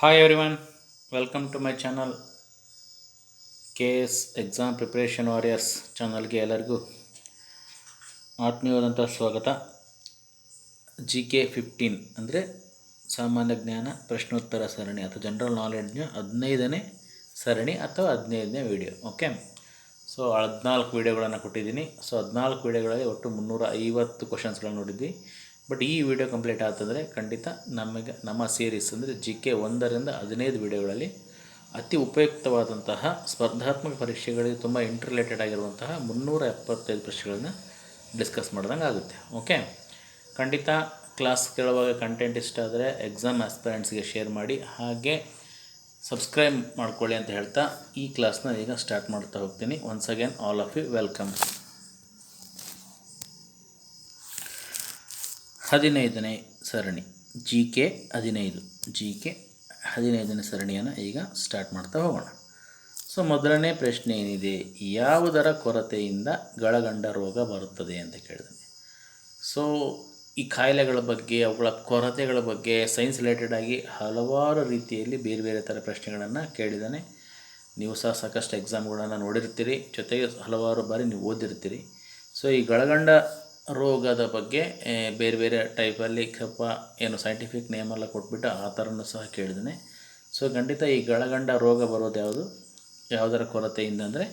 Hi everyone welcome to my channel K S exam preparation warriors ಚಾನಲ್ಗೆ ಎಲ್ಲರಿಗೂ ಆತ್ಮೀಯವಾದಂಥ ಸ್ವಾಗತ. G K fifteen ಅಂದರೆ ಸಾಮಾನ್ಯ ಜ್ಞಾನ ಪ್ರಶ್ನೋತ್ತರ ಸರಣಿ ಅಥವಾ ಜನರಲ್ ನಾಲೆಡ್ಜ್ನ ಹದಿನೈದನೇ ಸರಣಿ ಅಥವಾ ಹದಿನೈದನೇ ವಿಡಿಯೋ ಓಕೆ ಸೊ ಹದಿನಾಲ್ಕು ವೀಡಿಯೋಗಳನ್ನು ಕೊಟ್ಟಿದ್ದೀನಿ. ಸೊ ಹದಿನಾಲ್ಕು ವೀಡಿಯೋಗಳಲ್ಲಿ ಒಟ್ಟು ಮುನ್ನೂರ ಐವತ್ತು ಕ್ವಶನ್ಸ್ಗಳನ್ನು ನೋಡಿದ್ವಿ. ಬಟ್ ಈ ವಿಡಿಯೋ ಕಂಪ್ಲೀಟ್ ಆಯ್ತಂದರೆ ಖಂಡಿತ ನಮಗೆ ನಮ್ಮ ಸೀರೀಸ್ ಅಂದರೆ ಜಿ ಕೆ ಒಂದರಿಂದ ಹದಿನೈದು ವಿಡಿಯೋಗಳಲ್ಲಿ ಅತಿ ಉಪಯುಕ್ತವಾದಂತಹ ಸ್ಪರ್ಧಾತ್ಮಕ ಪರೀಕ್ಷೆಗಳಿಗೆ ತುಂಬ ಇಂಟರ್ಲೇಟೆಡ್ ಆಗಿರುವಂತಹ ಮುನ್ನೂರ ಎಪ್ಪತ್ತೈದು ಪ್ರಶ್ನೆಗಳನ್ನು ಡಿಸ್ಕಸ್ ಮಾಡ್ದಂಗೆ ಆಗುತ್ತೆ. ಓಕೆ ಖಂಡಿತ ಕ್ಲಾಸ್ ಕೇಳುವಾಗ ಕಂಟೆಂಟ್ ಇಷ್ಟ ಆದರೆ ಎಕ್ಸಾಮ್ ಆಸ್ಪಿರೆಂಟ್ಸ್ಗೆ ಶೇರ್ ಮಾಡಿ, ಹಾಗೆ ಸಬ್ಸ್ಕ್ರೈಬ್ ಮಾಡ್ಕೊಳ್ಳಿ ಅಂತ ಹೇಳ್ತಾ ಈ ಕ್ಲಾಸ್ನ ಈಗ ಸ್ಟಾರ್ಟ್ ಮಾಡ್ತಾ ಹೋಗ್ತೀನಿ. Once again all of you welcome ಹದಿನೈದನೇ ಸರಣಿ. ಜಿ ಕೆ ಹದಿನೈದು. ಜಿ ಕೆ ಹದಿನೈದನೇ ಸರಣಿಯನ್ನು ಈಗ ಸ್ಟಾರ್ಟ್ ಮಾಡ್ತಾ ಹೋಗೋಣ. ಸೊ ಮೊದಲನೇ ಪ್ರಶ್ನೆ ಏನಿದೆ? ಯಾವುದರ ಕೊರತೆಯಿಂದ ಗಳಗಂಡ ರೋಗ ಬರುತ್ತದೆ ಅಂತ ಕೇಳಿದೆ. ಸೊ ಈ ಕಾಯಿಲೆಗಳ ಬಗ್ಗೆ, ಅವುಗಳ ಕೊರತೆಗಳ ಬಗ್ಗೆ ಸೈನ್ಸ್ ರಿಲೇಟೆಡ್ ಆಗಿ ಹಲವಾರು ರೀತಿಯಲ್ಲಿ ಬೇರೆ ಬೇರೆ ಥರ ಪ್ರಶ್ನೆಗಳನ್ನು ಕೇಳಿದ್ದಾನೆ ನೀವು ಸಹ ಸಾಕಷ್ಟು ಎಕ್ಸಾಮ್ಗಳನ್ನು ನೋಡಿರ್ತೀರಿ. ಜೊತೆಗೆ ಹಲವಾರು ಬಾರಿ ನೀವು ಓದಿರ್ತೀರಿ. ಸೊ ಈ ಗಳಗಂಡ ರೋಗದ ಬಗ್ಗೆ ಬೇರೆ ಬೇರೆ ಟೈಪಲ್ಲಿ ಕಪ್ಪ ಏನು ಸೈಂಟಿಫಿಕ್ ನೇಮೆಲ್ಲ ಕೊಟ್ಬಿಟ್ಟು ಆ ಥರನೂ ಸಹ ಕೇಳಿದ್ದೀನಿ. ಸೊ ಖಂಡಿತ ಈ ಗಳಗಂಡ ರೋಗ ಬರೋದು ಯಾವುದು? ಯಾವುದರ ಕೊರತೆಯಿಂದ ಅಂದರೆ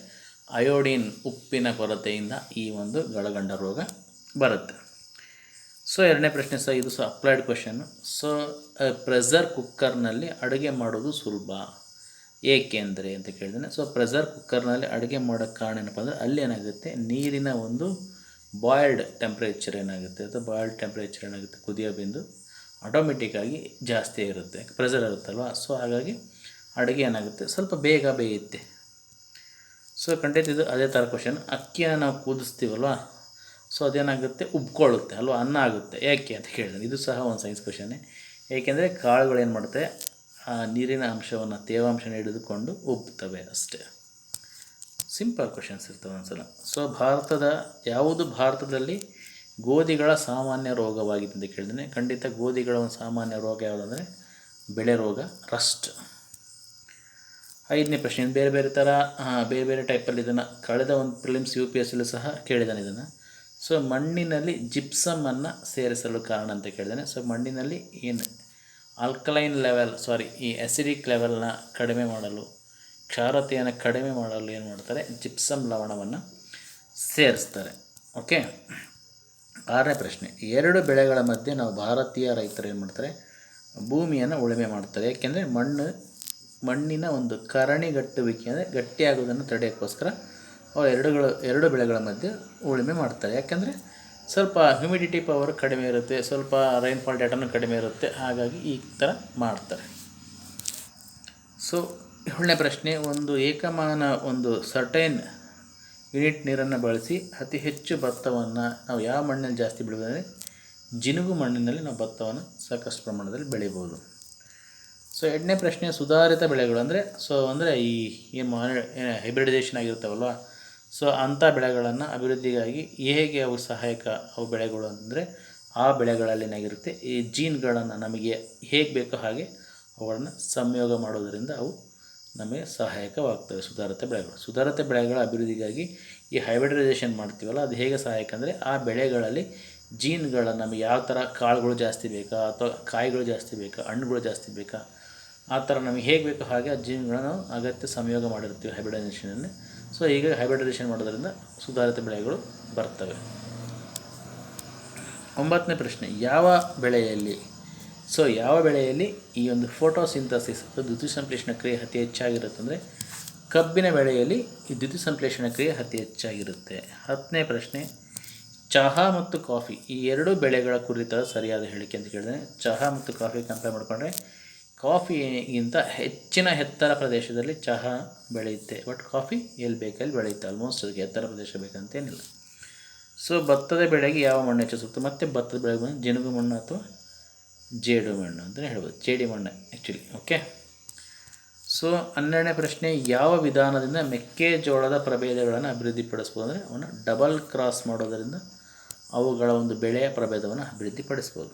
ಅಯೋಡಿನ್ ಉಪ್ಪಿನ ಕೊರತೆಯಿಂದ ಈ ಒಂದು ಗಳಗಂಡ ರೋಗ ಬರುತ್ತೆ. ಸೊ ಎರಡನೇ ಪ್ರಶ್ನೆ ಸಹ ಇದು ಸಹ ಅಪ್ಲೈಡ್ ಕ್ವೆಶನ್ ಸೊ ಪ್ರೆಷರ್ ಕುಕ್ಕರ್ನಲ್ಲಿ ಅಡುಗೆ ಮಾಡೋದು ಸುಲಭ? ಏಕೆಂದರೆ ಅಂತ ಕೇಳಿದ್ದೇನೆ. ಸೊ ಪ್ರೆಷರ್ ಕುಕ್ಕರ್ನಲ್ಲಿ ಅಡುಗೆ ಮಾಡೋಕ್ಕೆ ಕಾರಣ ಏನಪ್ಪ ಅಂದರೆ ಅಲ್ಲಿ ಏನಾಗುತ್ತೆ? ನೀರಿನ ಒಂದು ಬಾಯ್ಲ್ಡ್ ಟೆಂಪ್ರೇಚರ್ ಏನಾಗುತ್ತೆ ಅಥವಾ ಬಾಯ್ಲ್ಡ್ ಟೆಂಪ್ರೇಚರ್ ಏನಾಗುತ್ತೆ? ಕುದಿಯೋ ಬಿಂದು ಆಟೋಮೆಟಿಕ್ಕಾಗಿ ಜಾಸ್ತಿ ಇರುತ್ತೆ ಪ್ರೆಷರ್ ಇರುತ್ತಲ್ವ? ಸೊ ಹಾಗಾಗಿ ಅಡುಗೆ ಏನಾಗುತ್ತೆ? ಸ್ವಲ್ಪ ಬೇಗ ಬೇಯುತ್ತೆ. ಸೊ ಖಂಡಿತ ಇದು ಅದೇ ಥರ ಕ್ವಶನ್ ಅಕ್ಕಿಯನ್ನು ನಾವು ಕೂದಿಸ್ತೀವಲ್ವ? ಸೊ ಅದೇನಾಗುತ್ತೆ? ಉಬ್ಕೊಳ್ಳುತ್ತೆ, ಅಲ್ವಾ? ಅನ್ನ ಆಗುತ್ತೆ. ಯಾಕೆ ಅಂತ ಕೇಳಿದ್ರೆ, ಇದು ಸಹ ಒಂದು ಸೈನ್ಸ್ ಕ್ವಶನ್ನೇ ಏಕೆಂದರೆ ಕಾಳುಗಳು ಏನು ಮಾಡುತ್ತೆ? ನೀರಿನ ಅಂಶವನ್ನು ತೇವಾಂಶನ ಹಿಡಿದುಕೊಂಡು ಉಬ್ತವೆ ಅಷ್ಟೇ. ಸಿಂಪಲ್ ಕ್ವಶನ್ಸ್ ಇರ್ತವೆ ಒಂದ್ಸಲ. ಸೊ ಭಾರತದ ಯಾವುದು ಭಾರತದಲ್ಲಿ ಗೋಧಿಗಳ ಸಾಮಾನ್ಯ ರೋಗವಾಗಿದೆ ಅಂತ ಕೇಳಿದ್ರೆ ಖಂಡಿತ ಗೋಧಿಗಳ ಒಂದು ಸಾಮಾನ್ಯ ರೋಗ ಯಾವುದಂದರೆ ಬೆಳೆ ರೋಗ, ರಸ್ಟ್. ಐದನೇ ಪ್ರಶ್ನೆ ಬೇರೆ ಬೇರೆ ಥರ ಬೇರೆ ಬೇರೆ ಟೈಪಲ್ಲಿ ಇದನ್ನು ಕಳೆದ ಒಂದು ಪ್ರಿಲಿಮ್ಸ್ ಯು ಪಿ ಎಸ್ ಸಹ ಕೇಳಿದ್ದಾನೆ ಇದನ್ನು. ಸೊ ಮಣ್ಣಿನಲ್ಲಿ ಜಿಪ್ಸಮನ್ನು ಸೇರಿಸಲು ಕಾರಣ ಅಂತ ಕೇಳಿದ್ದಾನೆ ಸೊ ಮಣ್ಣಿನಲ್ಲಿ ಏನು ಆಲ್ಕಲೈನ್ ಲೆವೆಲ್ ಸಾರಿ ಈ ಅಸಿಡಿಕ್ ಲೆವೆಲ್ನ ಕಡಿಮೆ ಮಾಡಲು ಕ್ಷಾರತೆಯನ್ನು ಕಡಿಮೆ ಮಾಡಲು ಏನು ಮಾಡ್ತಾರೆ? ಜಿಪ್ಸಮ್ ಲವಣವನ್ನು ಸೇರಿಸ್ತಾರೆ. ಓಕೆ ಆರನೇ ಪ್ರಶ್ನೆ. ಎರಡು ಬೆಳೆಗಳ ಮಧ್ಯೆ ನಾವು ಭಾರತೀಯ ರೈತರು ಏನು ಮಾಡ್ತಾರೆ? ಭೂಮಿಯನ್ನು ಉಳುಮೆ ಮಾಡ್ತಾರೆ. ಯಾಕೆಂದರೆ ಮಣ್ಣು, ಮಣ್ಣಿನ ಒಂದು ಕರಣಿಗಟ್ಟುವಿಕೆ ಅಂದರೆ ಗಟ್ಟಿಯಾಗೋದನ್ನು ತಡೆಯೋಕ್ಕೋಸ್ಕರ ಅವ್ರು ಎರಡುಗಳು, ಎರಡು ಬೆಳೆಗಳ ಮಧ್ಯೆ ಉಳುಮೆ ಮಾಡ್ತಾರೆ. ಯಾಕೆಂದರೆ ಸ್ವಲ್ಪ ಹ್ಯುಮಿಡಿಟಿ ಪವರ್ ಕಡಿಮೆ ಇರುತ್ತೆ, ಸ್ವಲ್ಪ ರೈನ್ಫಾಲ್ ಡೇಟಾನು ಕಡಿಮೆ ಇರುತ್ತೆ, ಹಾಗಾಗಿ ಈ ಥರ ಮಾಡ್ತಾರೆ. ಸೊ ಏಳನೇ ಪ್ರಶ್ನೆ. ಒಂದು ಏಕಮಾನ, ಒಂದು ಸರ್ಟೈನ್ ಯೂನಿಟ್ ನೀರನ್ನು ಬಳಸಿ ಅತಿ ಹೆಚ್ಚು ಭತ್ತವನ್ನು ನಾವು ಯಾವ ಮಣ್ಣಲ್ಲಿ ಜಾಸ್ತಿ ಬೆಳೆಯೋದಂದರೆ ಜಿನುಗು ಮಣ್ಣಿನಲ್ಲಿ ನಾವು ಭತ್ತವನ್ನು ಸಾಕಷ್ಟು ಪ್ರಮಾಣದಲ್ಲಿ ಬೆಳಿಬೋದು. ಸೊ ಎರಡನೇ ಪ್ರಶ್ನೆ, ಸುಧಾರಿತ ಬೆಳೆಗಳು ಅಂದರೆ ಸೊ ಅಂದರೆ ಈ ಏನು ಹೈಬ್ರಿಡೈಸೇಷನ್ ಆಗಿರ್ತಾವಲ್ವ ಸೊ ಅಂಥ ಬೆಳೆಗಳನ್ನು ಅಭಿವೃದ್ಧಿಗಾಗಿ ಹೇಗೆ ಅವು ಸಹಾಯಕ ಅವು ಬೆಳೆಗಳು ಅಂದರೆ, ಆ ಬೆಳೆಗಳಲ್ಲಿ ಏನಾಗಿರುತ್ತೆ ಈ ಜೀನ್ಗಳನ್ನು ನಮಗೆ ಹೇಗೆ ಬೇಕೋ ಹಾಗೆ ಅವುಗಳನ್ನು ಸಂಯೋಗ ಮಾಡೋದರಿಂದ ಅವು ನಮಗೆ ಸಹಾಯಕವಾಗ್ತವೆ ಸುಧಾರಿತ ಬೆಳೆಗಳು. ಸುಧಾರಿತ ಬೆಳೆಗಳ ಅಭಿವೃದ್ಧಿಗಾಗಿ ಈ ಹೈಬ್ರಿಡೈಸೇಷನ್ ಮಾಡ್ತೀವಲ್ಲ, ಅದು ಹೇಗೆ ಸಹಾಯಕ ಅಂದರೆ ಆ ಬೆಳೆಗಳಲ್ಲಿ ಜೀನ್ಗಳ ನಮಗೆ ಯಾವ ಥರ ಕಾಳುಗಳು ಜಾಸ್ತಿ ಬೇಕಾ ಅಥವಾ ಕಾಯಿಗಳು ಜಾಸ್ತಿ ಬೇಕಾ, ಹಣ್ಣುಗಳು ಜಾಸ್ತಿ ಬೇಕಾ, ಆ ಥರ ನಮಗೆ ಹೇಗೆ ಬೇಕೋ ಹಾಗೆ ಆ ಜೀನ್ಗಳನ್ನು ಅಗತ್ಯ ಸಂಯೋಗ ಮಾಡಿರ್ತೀವಿ ಹೈಬ್ರಿಡೈಸೇಷನಲ್ಲಿ ಸೊ ಈಗ ಹೈಬ್ರಿಡೈಸೇಷನ್ ಮಾಡೋದರಿಂದ ಸುಧಾರಿತ ಬೆಳೆಗಳು ಬರ್ತವೆ. ಒಂಬತ್ತನೇ ಪ್ರಶ್ನೆ, ಯಾವ ಬೆಳೆಯಲ್ಲಿ ಸೊ ಯಾವ ಬೆಳೆಯಲ್ಲಿ ಈ ಒಂದು ಫೋಟೋಸಿಂಥಸಿಸ್ ದ್ಯುತಿ ಸಂಶ್ಲೇಷಣ ಕ್ರಿಯೆ ಅತಿ ಹೆಚ್ಚಾಗಿರುತ್ತೆ ಅಂದರೆ ಕಬ್ಬಿನ ಬೆಳೆಯಲ್ಲಿ ಈ ದ್ಯುತಿ ಸಂಶ್ಲೇಷಣ ಕ್ರಿಯೆ ಅತಿ ಹೆಚ್ಚಾಗಿರುತ್ತೆ. ಹತ್ತನೇ ಪ್ರಶ್ನೆ, ಚಹಾ ಮತ್ತು ಕಾಫಿ ಈ ಎರಡು ಬೆಳೆಗಳ ಕುರಿತಾದ ಸರಿಯಾದ ಹೇಳಿಕೆ ಅಂತ ಕೇಳಿದ್ರೆ ಚಹಾ ಮತ್ತು ಕಾಫಿ ಕಂಪೇರ್ ಮಾಡಿಕೊಂಡ್ರೆ ಕಾಫಿಗಿಂತ ಹೆಚ್ಚಿನ ಎತ್ತರ ಪ್ರದೇಶದಲ್ಲಿ ಚಹಾ ಬೆಳೆಯುತ್ತೆ. ಬಟ್ ಕಾಫಿ ಎಲ್ಲಿ ಬೇಕಲ್ಲಿ ಬೆಳೆಯುತ್ತೆ. ಆಲ್ಮೋಸ್ಟ್ ಅದಕ್ಕೆ ಎತ್ತರ ಪ್ರದೇಶ ಬೇಕಂತೇನಿಲ್ಲ. ಸೊ ಭತ್ತದ ಬೆಳೆಗೆ ಯಾವ ಮಣ್ಣು ಹೆಚ್ಚು ಸೂಕ್ತ? ಮತ್ತು ಭತ್ತದ ಬೆಳೆಗೆ ಬಂದು ಜಿನುಗು ಮಣ್ಣು ಅಥವಾ ಜೇಡು ಮಣ್ಣು ಅಂತಲೇ ಹೇಳ್ಬೋದು. ಜೇಡಿ ಮಣ್ಣು ಆ್ಯಕ್ಚುಲಿ ಓಕೆ ಸೊ ಹನ್ನೆರಡನೇ ಪ್ರಶ್ನೆ, ಯಾವ ವಿಧಾನದಿಂದ ಮೆಕ್ಕೆಜೋಳದ ಪ್ರಭೇದಗಳನ್ನು ಅಭಿವೃದ್ಧಿಪಡಿಸ್ಬೋದು ಅಂದರೆ ಅವನ್ನ ಡಬಲ್ ಕ್ರಾಸ್ ಮಾಡೋದರಿಂದ ಅವುಗಳ ಒಂದು ಬೆಳೆಯ ಪ್ರಭೇದವನ್ನು ಅಭಿವೃದ್ಧಿಪಡಿಸ್ಬೋದು.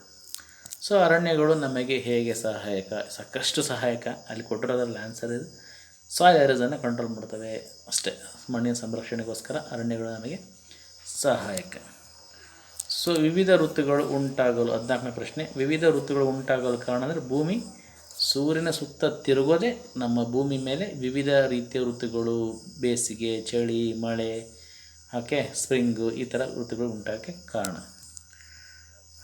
ಸೊ ಅರಣ್ಯಗಳು ನಮಗೆ ಹೇಗೆ ಸಹಾಯಕ? ಸಾಕಷ್ಟು ಸಹಾಯಕ. ಅಲ್ಲಿ ಕೊಟ್ಟಿರೋದ್ರಲ್ಲಿ ಆನ್ಸರ್ ಇದು. ಸಾಯಿಲ್ ಎರಸನ್ನು ಕಂಟ್ರೋಲ್ ಮಾಡ್ತವೆ ಅಷ್ಟೇ. ಮಣ್ಣಿನ ಸಂರಕ್ಷಣೆಗೋಸ್ಕರ ಅರಣ್ಯಗಳು ನಮಗೆ ಸಹಾಯಕ. ಸೊ ವಿವಿಧ ಋತುಗಳು ಉಂಟಾಗಲು, ಹದಿನಾಲ್ಕನೇ ಪ್ರಶ್ನೆ, ವಿವಿಧ ಋತುಗಳು ಉಂಟಾಗಲು ಕಾರಣ ಅಂದರೆ ಭೂಮಿ, ಸೂರ್ಯನ ಸುತ್ತ ತಿರುಗೋದೇ ನಮ್ಮ ಭೂಮಿ ಮೇಲೆ ವಿವಿಧ ರೀತಿಯ ಋತುಗಳು, ಬೇಸಿಗೆ, ಚಳಿ, ಮಳೆ ಓಕೆ ಸ್ಪ್ರಿಂಗು ಈ ಥರ ಋತುಗಳು ಉಂಟಾಗಕ್ಕೆ ಕಾರಣ.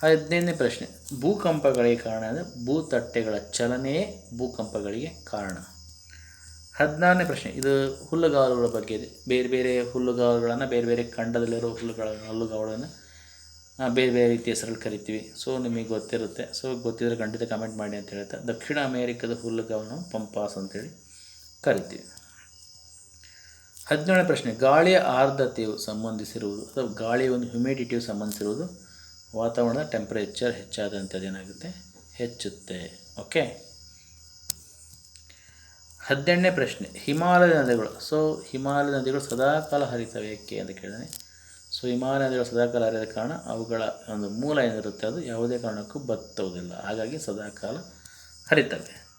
ಹದಿನೈದನೇ ಪ್ರಶ್ನೆ, ಭೂಕಂಪಗಳಿಗೆ ಕಾರಣ ಅಂದರೆ ಭೂತಟ್ಟೆಗಳ ಚಲನೆಯೇ ಭೂಕಂಪಗಳಿಗೆ ಕಾರಣ. ಹದಿನಾರನೇ ಪ್ರಶ್ನೆ, ಇದು ಹುಲ್ಲುಗಾವಲುಗಳ ಬಗ್ಗೆ ಇದೆ. ಬೇರೆ ಬೇರೆ ಹುಲ್ಲುಗಾವಲುಗಳನ್ನು, ಬೇರೆ ಬೇರೆ ಖಂಡದಲ್ಲಿರೋ ಹುಲ್ಲುಗಳ ಹುಲ್ಲುಗಾವಲನ್ನು ಬೇರೆ ಬೇರೆ ರೀತಿಯ ಹೆಸರಲ್ಲಿ ಕರಿತೀವಿ. ಸೊ ನಿಮಗೆ ಗೊತ್ತಿರುತ್ತೆ. ಸೊ ಗೊತ್ತಿದ್ರೆ ಖಂಡಿತ ಕಮೆಂಟ್ ಮಾಡಿ ಅಂತ ಹೇಳ್ತಾ, ದಕ್ಷಿಣ ಅಮೇರಿಕದ ಹುಲ್ಲುಗವನ್ನು ಪಂಪಾಸ್ ಅಂತೇಳಿ ಕರಿತೀವಿ. ಹದಿನೇಳನೇ ಪ್ರಶ್ನೆ, ಗಾಳಿಯ ಆರ್ದ್ರತೆಯು ಸಂಬಂಧಿಸಿರುವುದು ಅಥವಾ ಗಾಳಿಯ ಒಂದು ಹ್ಯುಮಿಡಿಟಿಯು ಸಂಬಂಧಿಸಿರುವುದು ವಾತಾವರಣದ ಟೆಂಪರೇಚರ್ ಹೆಚ್ಚಾದಂಥದ್ದು ಏನಾಗುತ್ತೆ? ಹೆಚ್ಚುತ್ತೆ. ಓಕೆ ಹದಿನೆಂಟನೇ ಪ್ರಶ್ನೆ, ಹಿಮಾಲಯ ನದಿಗಳು ಸೊ ಹಿಮಾಲಯ ನದಿಗಳು ಸದಾಕಾಲ ಹರಿತವೆ ಏಕೆ ಅಂತ ಕೇಳಿದಾನೆ ಸೊ ಹಿಮಾಲಯ ನದಿಗಳು ಸದಾಕಾಲ ಹರಿಯದ ಕಾರಣ ಅವುಗಳ ಒಂದು ಮೂಲ ಏನಿರುತ್ತೆ ಅದು ಯಾವುದೇ ಕಾರಣಕ್ಕೂ ಬತ್ತುವುದಿಲ್ಲ. ಹಾಗಾಗಿ ಸದಾಕಾಲ ಹರಿತವೆ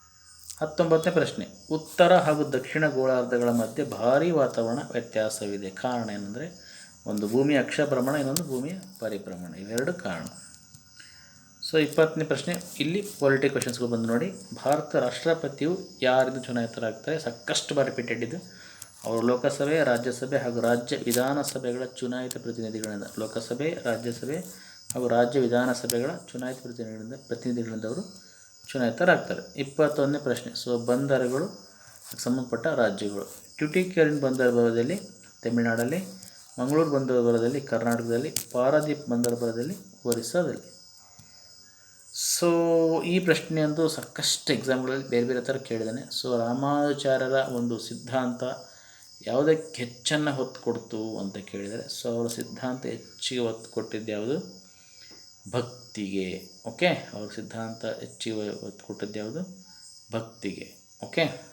ಹತ್ತೊಂಬತ್ತನೇ ಪ್ರಶ್ನೆ. ಉತ್ತರ ಹಾಗೂ ದಕ್ಷಿಣ ಗೋಳಾರ್ಧಗಳ ಮಧ್ಯೆ ಭಾರೀ ವಾತಾವರಣ ವ್ಯತ್ಯಾಸವಿದೆ. ಕಾರಣ ಏನಂದರೆ ಒಂದು ಭೂಮಿಯ ಅಕ್ಷಭ್ರಮಣ ಇನ್ನೊಂದು ಭೂಮಿಯ ಪರಿಭ್ರಮಣ ಇವೆರಡು ಕಾರಣ. ಸೊ ಇಪ್ಪತ್ತನೇ ಪ್ರಶ್ನೆ. ಇಲ್ಲಿ ಪೊಲಿಟಿಕ್ ಕ್ವಶನ್ಸ್ಗಳು ಬಂದು ನೋಡಿ. ಭಾರತ ರಾಷ್ಟ್ರಪತಿಯು ಯಾರಿಂದ ಚುನಾಯಿತರಾಗ್ತಾರೆ? ಸಾಕಷ್ಟು ಬಾರಿ ರಿಪೀಟೆಡ್ ಇದು. ಅವರು ಲೋಕಸಭೆ, ರಾಜ್ಯಸಭೆ ಹಾಗೂ ರಾಜ್ಯ ವಿಧಾನಸಭೆಗಳ ಚುನಾಯಿತ ಪ್ರತಿನಿಧಿಗಳಿಂದ, ಲೋಕಸಭೆ, ರಾಜ್ಯಸಭೆ ಹಾಗೂ ರಾಜ್ಯ ವಿಧಾನಸಭೆಗಳ ಚುನಾಯಿತ ಪ್ರತಿನಿಧಿಗಳಿಂದ ಪ್ರತಿನಿಧಿಗಳಿಂದ ಅವರು ಚುನಾಯಿತರಾಗ್ತಾರೆ. ಇಪ್ಪತ್ತೊಂದನೇ ಪ್ರಶ್ನೆ. ಸೊ, ಬಂದರುಗಳು, ಸಂಬಂಧಪಟ್ಟ ರಾಜ್ಯಗಳು. ಟ್ಯುಟಿಕೇರಿನ್ ಬಂದರಬರದಲ್ಲಿ ತಮಿಳುನಾಡಲ್ಲಿ, ಮಂಗಳೂರು ಬಂದರಬರದಲ್ಲಿ ಕರ್ನಾಟಕದಲ್ಲಿ ಪಾರಾದೀಪ್ ಬಂದರಬರದಲ್ಲಿ ಒರಿಸ್ಸಾದಲ್ಲಿ. ಸೊ, ಈ ಪ್ರಶ್ನೆಯೊಂದು ಸಾಕಷ್ಟು ಎಕ್ಸಾಮ್ಗಳಲ್ಲಿ ಬೇರೆ ಬೇರೆ ಥರ ಕೇಳಿದ್ದಾನೆ. ಸೊ ರಾಮಾನುಚಾರ್ಯರ ಒಂದು ಸಿದ್ಧಾಂತ ಯಾವುದಕ್ಕೆ ಹೆಚ್ಚನ್ನು ಹೊತ್ತು ಕೊಡ್ತು ಅಂತ ಕೇಳಿದರೆ ಸೊ ಅವರ ಸಿದ್ಧಾಂತ ಹೆಚ್ಚಿಗೆ ಒತ್ತು ಕೊಟ್ಟಿದ್ದು ಯಾವುದು? ಭಕ್ತಿಗೆ. ಓಕೆ? ಅವ್ರ ಸಿದ್ಧಾಂತ ಹೆಚ್ಚಿಗೆ ಒತ್ತು ಕೊಟ್ಟಿದ್ದು ಯಾವುದು? ಭಕ್ತಿಗೆ. ಓಕೆ?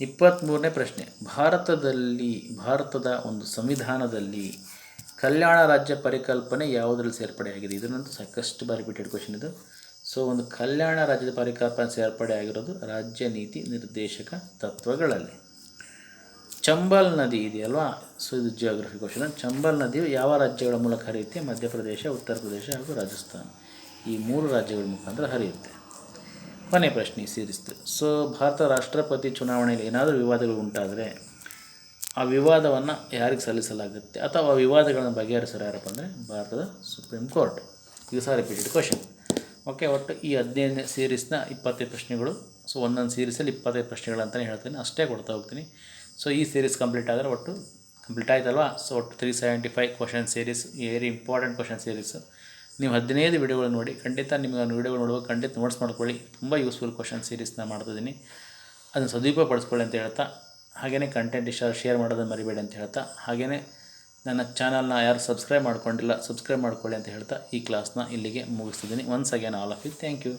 ಇಪ್ಪತ್ತ್ಮೂರನೇ ಪ್ರಶ್ನೆ. ಭಾರತದಲ್ಲಿ, ಭಾರತದ ಒಂದು ಸಂವಿಧಾನದಲ್ಲಿ ಕಲ್ಯಾಣ ರಾಜ್ಯ ಪರಿಕಲ್ಪನೆ ಯಾವುದರಲ್ಲಿ ಸೇರ್ಪಡೆಯಾಗಿದೆ? ಇದನ್ನಂತೂ ಸಾಕಷ್ಟು ಬಾರಿ ರಿಪೀಟೆಡ್ ಕ್ವಶನ್ ಇದು. ಸೊ ಒಂದು ಕಲ್ಯಾಣ ರಾಜ್ಯದ ಪರಿಕಲ್ಪನೆ ಸೇರ್ಪಡೆ ಆಗಿರೋದು ರಾಜ್ಯ ನೀತಿ ನಿರ್ದೇಶಕ ತತ್ವಗಳಲ್ಲಿ. ಚಂಬಲ್ ನದಿ ಇದೆಯಲ್ವಾ? ಸೊ ಇದು ಜಿಯೋಗ್ರಫಿ ಕ್ವಶನ್ ಚಂಬಲ್ ನದಿಯು ಯಾವ ರಾಜ್ಯಗಳ ಮೂಲಕ ಹರಿಯುತ್ತೆ? ಮಧ್ಯಪ್ರದೇಶ, ಉತ್ತರ ಪ್ರದೇಶ ಹಾಗೂ ರಾಜಸ್ಥಾನ. ಈ ಮೂರು ರಾಜ್ಯಗಳ ಮುಖಾಂತರ ಹರಿಯುತ್ತೆ. ಕೊನೆ ಪ್ರಶ್ನೆ ಸೇರಿಸ್ತು. ಸೊ ಭಾರತ ರಾಷ್ಟ್ರಪತಿ ಚುನಾವಣೆಯಲ್ಲಿ ಏನಾದರೂ ವಿವಾದಗಳು ಉಂಟಾದರೆ ಆ ವಿವಾದವನ್ನು ಯಾರಿಗೆ ಸಲ್ಲಿಸಲಾಗುತ್ತೆ? ಅಥವಾ ಆ ವಿವಾದಗಳನ್ನು ಬಗೆಹರಿಸೋರು ಯಾರಪ್ಪ ಅಂದರೆ ಭಾರತದ ಸುಪ್ರೀಂ ಕೋರ್ಟ್ ಇದು ಸಹ ರಿಪೀಟೆಡ್ ಕ್ವಶನ್ ಓಕೆ ಒಟ್ಟು ಈ ಹದಿನೈದನೇ ಸೀರೀಸ್ನ ಇಪ್ಪತ್ತೈದು ಪ್ರಶ್ನೆಗಳು. ಸೊ ಒಂದೊಂದು ಸೀರೀಸಲ್ಲಿ ಇಪ್ಪತ್ತೈದು ಪ್ರಶ್ನೆಗಳು ಅಂತಲೇ ಹೇಳ್ತೀನಿ. ಅಷ್ಟೇ ಕೊಡ್ತಾ ಹೋಗ್ತೀನಿ. ಸೊ ಈ ಸೀರೀಸ್ ಕಂಪ್ಲೀಟ್ ಆದರೆ ಒಟ್ಟು ಕಂಪ್ಲೀಟ್ ಆಯ್ತಲ್ವಾ? ಸೊ ಒಟ್ಟು three seventy five question series very important question series ನೀವು ಹದಿನೈದು ವಿಡಿಯೋಗಳು ನೋಡಿ, ಖಂಡಿತ ನಿಮಗೆ ಆ ವಿಡಿಯೋಗಳು ನೋಡುವಾಗ ಖಂಡಿತ ನೋಟ್ಸ್ ಮಾಡ್ಕೊಳ್ಳಿ. ತುಂಬ ಯೂಸ್ಫುಲ್ ಕ್ವಶನ್ ಸೀರೀಸ್ನ ಮಾಡ್ತಿದ್ದೀನಿ. ಅದನ್ನು ಸದುಪಯೋಗ ಪಡಿಸ್ಕೊಳ್ಳಿ ಅಂತ ಹೇಳ್ತಾ ಹಾಗೆಯೇ ಕಂಟೆಂಟ್ ಇಷ್ಟ ಶೇರ್ ಮಾಡೋದನ್ನು ಮರಿಬೇಡಿ ಅಂತ ಹೇಳ್ತಾ ಹಾಗೆಯೇ ನನ್ನ ಚಾನಲ್ನ ಯಾರು ಸಬ್ಸ್ಕ್ರೈಬ್ ಮಾಡ್ಕೊಂಡಿಲ್ಲ ಸಬ್ಸ್ಕ್ರೈಬ್ ಮಾಡ್ಕೊಳ್ಳಿ ಅಂತ ಹೇಳ್ತಾ, ಈ ಕ್ಲಾಸ್ನ ಇಲ್ಲಿಗೆ ಮುಗಿಸ್ತಿದ್ದೀನಿ. Once again all of you thank you